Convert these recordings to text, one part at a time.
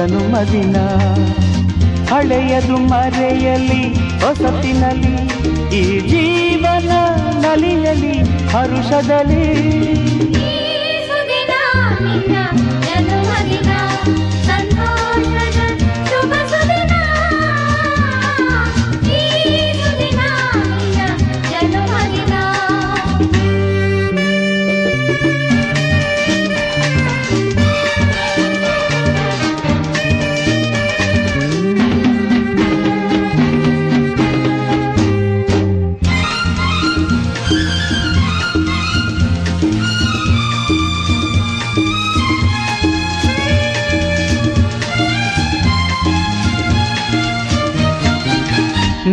ಜನುಮದಿನ ಹಳೆಯದು ಮರೆಯಲಿ ಹೊಸತಿನಲ್ಲಿ ಈ ಜೀವನ ನಲಿಯಲಿ ಹರುಷದಲ್ಲಿ.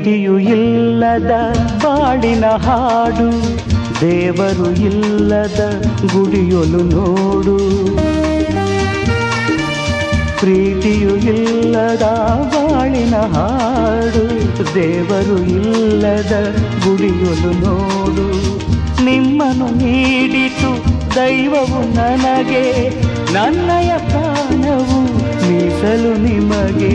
ಪ್ರೀತಿಯು ಇಲ್ಲದ ಬಾಡಿನ ಹಾಡು, ದೇವರು ಇಲ್ಲದ ಗುಡಿಯೊಲು ನೋಡು. ಪ್ರೀತಿಯು ಇಲ್ಲದ ಬಾಳಿನ ಹಾಡು, ದೇವರು ಇಲ್ಲದ ಗುಡಿಯೊಲು ನೋಡು. ನಿಮ್ಮನ್ನು ನೀಡಿತು ದೈವವು ನನಗೆ, ನನ್ನಯ ಪ್ರಾಣವು ಮೀಸಲು ನಿಮಗೆ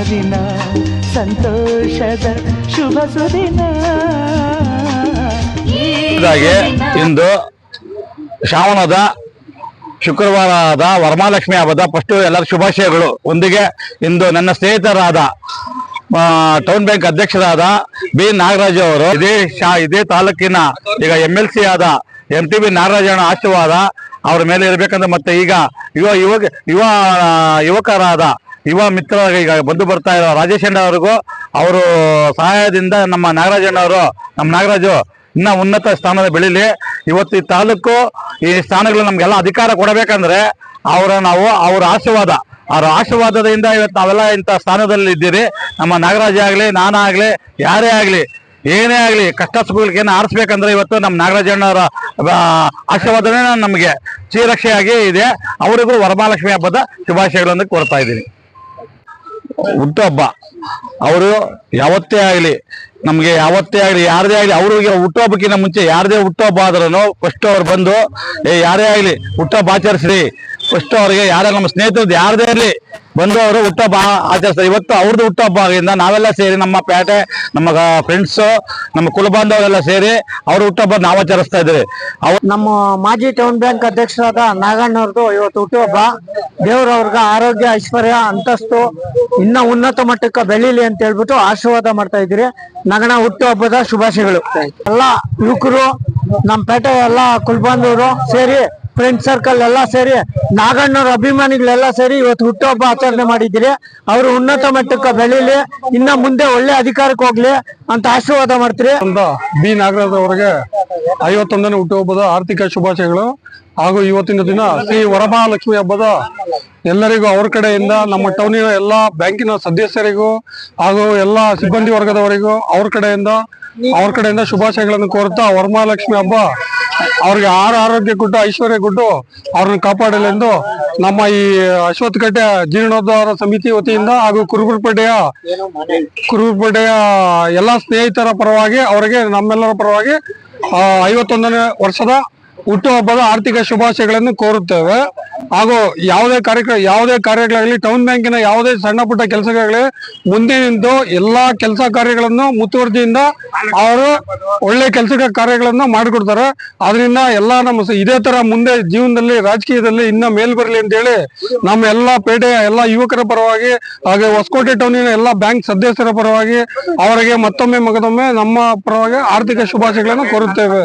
ಜನುಮದಿನ ಸಂತೋಷದ ಶುಭ ಸುದಿನ. ಹಾಗೆ ಇಂದು ಶ್ರಾವಣದ ಶುಕ್ರವಾರ ಆದ ವರಮಾಲಕ್ಷ್ಮಿ ಹಬ್ಬದ ಫಸ್ಟ್ ಎಲ್ಲರ ಶುಭಾಶಯಗಳು. ಒಂದಿಗೆ ಇಂದು ನನ್ನ ಸ್ನೇಹಿತರಾದ ಟೌನ್ ಬ್ಯಾಂಕ್ ಅಧ್ಯಕ್ಷರಾದ ಬಿ. ನಾಗರಾಜ್ ಅವರು ಇದೇ ಶಾ ಇದೇ ತಾಲೂಕಿನ ಈಗ ಎಂ ಎಲ್ ಸಿ ಆದ ಎಂ ಟಿ ಬಿ ನಾಗರಾಜನ ಆಶೀರ್ವಾದ ಅವರ ಮೇಲೆ ಇರಬೇಕಂದ್ರೆ ಮತ್ತೆ ಈಗ ಯುವ ಯುವ ಯುವ ಯುವಕರಾದ ಯುವ ಮಿತ್ರ ಈಗ ಬಂದು ಬರ್ತಾ ಇರೋ ರಾಜೇಶ್ ಅಣ್ಣ ಅವರಿಗೂ, ಅವರು ಸಹಾಯದಿಂದ ನಮ್ಮ ನಾಗರಾಜಣ್ಣವರು ನಮ್ಮ ನಾಗರಾಜು ಇನ್ನ ಉನ್ನತ ಸ್ಥಾನದ ಬೆಳೀಲಿ. ಇವತ್ತು ಈ ತಾಲೂಕು, ಈ ಸ್ಥಾನಗಳು ನಮ್ಗೆಲ್ಲ ಅಧಿಕಾರ ಕೊಡಬೇಕಂದ್ರೆ ಅವರ ನಾವು, ಅವರ ಆಶೀರ್ವಾದ. ಅವರ ಆಶೀರ್ವಾದದಿಂದ ಇವತ್ತು ನಾವೆಲ್ಲ ಇಂಥ ಸ್ಥಾನದಲ್ಲಿ ಇದ್ದೀರಿ. ನಮ್ಮ ನಾಗರಾಜ ಆಗಲಿ ನಾನಾಗಲಿ ಯಾರೇ ಆಗಲಿ, ಏನೇ ಆಗಲಿ ಕಷ್ಟ ಸುಖಗಳಿಗೆ ಆರಿಸ್ಬೇಕಂದ್ರೆ ಇವತ್ತು ನಮ್ಮ ನಾಗರಾಜಣ್ಣವರ ಆಶೀರ್ವಾದನೇ ನಮಗೆ. ಚೀರಕ್ಷೆಯಾಗಿ ಇದೆ. ಅವರಿಗೂ ವರಮಹಾಲಕ್ಷ್ಮಿ ಹಬ್ಬದ ಶುಭಾಶಯಗಳನ್ನು ಕೋರ್ತಾ ಇದ್ದೀನಿ. ಹುಟ್ಟುಹಬ್ಬ ಅವರು ಯಾವತ್ತೇ ಆಗಲಿ, ನಮಗೆ ಯಾವತ್ತೇ ಆಗಲಿ, ಯಾರದೇ ಆಗಲಿ, ಅವ್ರಿಗೆ ಹುಟ್ಟುಹಬ್ಬಕ್ಕಿಂತ ಮುಂಚೆ ಯಾರದೇ ಹುಟ್ಟುಹಬ್ಬ ಆದ್ರೂ ಫಸ್ಟ್ ಅವ್ರು ಬಂದು, ಏ, ಯಾರೇ ಆಗಲಿ ಹುಟ್ಟುಹಬ್ಬ ಆಚರಿಸ್ರಿ. ಫಸ್ಟ್ ಅವ್ರಿಗೆ ಯಾರೇ ನಮ್ಮ ಸ್ನೇಹಿತರದ್ದು ಯಾರದೇ ಇರಲಿ. ಬಂದು ಅವರು ಹುಟ್ಟಹಬ್ಬ ಆಚರಿಸ್ತಾರೆ. ಇವತ್ತು ಅವ್ರದ್ದು ಹುಟ್ಟಹಬ್ಬ ಆಗಿಂದ ನಾವೆಲ್ಲ ಸೇರಿ ನಮ್ಮ ಪೇಟೆ, ನಮ್ಮ ಫ್ರೆಂಡ್ಸ್ ನಮ್ಮ ಕುಲಬಾಂಧವರೆಲ್ಲ ಸೇರಿ ಅವ್ರ ಹುಟ್ಟಹಬ್ಬ ನಾವು ಆಚರಿಸ್ತಾ ಇದ್ದೀವಿ. ಅವ್ರು ನಮ್ಮ ಮಾಜಿ ಟೌನ್ ಬ್ಯಾಂಕ್ ಅಧ್ಯಕ್ಷರಾದ ನಾಗಣ್ಣವ್ರದ್ದು ಇವತ್ತು ಹುಟ್ಟುಹಬ್ಬ. ದೇವ್ರವ್ರಿಗೆ ಆರೋಗ್ಯ, ಐಶ್ವರ್ಯ, ಅಂತಸ್ತು, ಇನ್ನ ಉನ್ನತ ಮಟ್ಟಕ್ಕೆ ಬೆಳೀಲಿ ಅಂತ ಹೇಳ್ಬಿಟ್ಟು ಆಶೀರ್ವಾದ ಮಾಡ್ತಾ ಇದ್ದೀರಿ. ನಗಣ ಹುಟ್ಟುಹಬ್ಬದ ಶುಭಾಶಯಗಳು. ಎಲ್ಲ ಯುವಕರು, ನಮ್ಮ ಪೇಟೆ ಎಲ್ಲ ಕುಲ್ಬಾಂಧವರು ಸೇರಿ ಫ್ರೆಂಡ್ ಸರ್ಕಲ್ ಎಲ್ಲ ಸೇರಿ, ನಾಗಣ್ಣವ್ರ ಅಭಿಮಾನಿಗಳೆಲ್ಲ ಸೇರಿ ಇವತ್ತು ಹುಟ್ಟುಹಬ್ಬ ಆಚರಣೆ ಮಾಡಿದಿರಿ ಅವರು ಉನ್ನತ ಮಟ್ಟಕ್ಕೆ ಬೆಳೀಲಿ, ಇನ್ನ ಮುಂದೆ ಒಳ್ಳೆ ಅಧಿಕಾರಕ್ಕೆ ಹೋಗ್ಲಿ ಅಂತ ಆಶೀರ್ವಾದ ಮಾಡ್ತೀರಿ. ಅಂತ ಬಿ ನಾಗರಾಜ್ ಅವರಿಗೆ ಐವತ್ತೊಂದನೇ ಹುಟ್ಟುಹಬ್ಬದ ಆರ್ಥಿಕ ಶುಭಾಶಯಗಳು. ಹಾಗೂ ಇವತ್ತಿನ ದಿನ ಶ್ರೀ ವರಮಹಾಲಕ್ಷ್ಮಿ ಹಬ್ಬದ ಎಲ್ಲರಿಗೂ ಅವ್ರ ಕಡೆಯಿಂದ, ನಮ್ಮ ಟೌನಿನ ಎಲ್ಲ ಬ್ಯಾಂಕಿನ ಸದಸ್ಯರಿಗೂ ಹಾಗೂ ಎಲ್ಲ ಸಿಬ್ಬಂದಿ ವರ್ಗದವರಿಗೂ ಅವ್ರ ಕಡೆಯಿಂದ ಅವ್ರ ಕಡೆಯಿಂದ ಶುಭಾಶಯಗಳನ್ನು ಕೋರುತ್ತಾ ವರಮಹಾಲಕ್ಷ್ಮಿ ಹಬ್ಬ ಅವ್ರಿಗೆ ಆರ ಆರೋಗ್ಯ ಕೊಟ್ಟು ಐಶ್ವರ್ಯ ಕೊಟ್ಟು ಅವ್ರನ್ನ ಕಾಪಾಡಲೆಂದು ನಮ್ಮ ಈ ಅಶ್ವತ್ಥಕಟ್ಟೆ ಜೀರ್ಣೋದ್ಧಾರ ಸಮಿತಿ ವತಿಯಿಂದ ಹಾಗೂ ಕುರುಬುರ್ಪೇಟೆಯ ಕುರುಬುರ್ಪೇಟೆಯ ಎಲ್ಲ ಸ್ನೇಹಿತರ ಪರವಾಗಿ, ಅವರಿಗೆ ನಮ್ಮೆಲ್ಲರ ಪರವಾಗಿ ಐವತ್ತೊಂದನೇ ವರ್ಷದ ಹುಟ್ಟುಹಬ್ಬದ ಆರ್ಥಿಕ ಶುಭಾಶಯಗಳನ್ನು ಕೋರುತ್ತೇವೆ. ಹಾಗೂ ಯಾವುದೇ ಕಾರ್ಯಕ್ರಮ ಯಾವುದೇ ಕಾರ್ಯಗಳಾಗಲಿ ಟೌನ್ ಬ್ಯಾಂಕಿನ ಯಾವುದೇ ಸಣ್ಣ ಪುಟ್ಟ ಕೆಲಸಗಳಾಗಲಿ, ಮುಂದೆ ನಿಂತು ಎಲ್ಲಾ ಕೆಲಸ ಕಾರ್ಯಗಳನ್ನು ಮುತುವರ್ಜಿಯಿಂದ ಅವರು ಒಳ್ಳೆ ಕೆಲಸ ಕಾರ್ಯಗಳನ್ನು ಮಾಡಿಕೊಡ್ತಾರೆ. ಅದರಿಂದ ಎಲ್ಲ ನಮ್ಮ ಇದೇ ತರ ಮುಂದೆ ಜೀವನದಲ್ಲಿ, ರಾಜಕೀಯದಲ್ಲಿ ಇನ್ನ ಮೇಲ್ ಬರಲಿ ಅಂತೇಳಿ ನಮ್ಮ ಎಲ್ಲ ಪೇಟೆಯ ಎಲ್ಲ ಯುವಕರ ಪರವಾಗಿ ಹಾಗೆ ಹೊಸಕೋಟೆ ಟೌನಿನ ಎಲ್ಲ ಬ್ಯಾಂಕ್ ಸದಸ್ಯರ ಪರವಾಗಿ ಅವರಿಗೆ ಮತ್ತೊಮ್ಮೆ ಮಗದೊಮ್ಮೆ ನಮ್ಮ ಪರವಾಗಿ ಆರ್ಥಿಕ ಶುಭಾಶಯಗಳನ್ನು ಕೋರುತ್ತೇವೆ.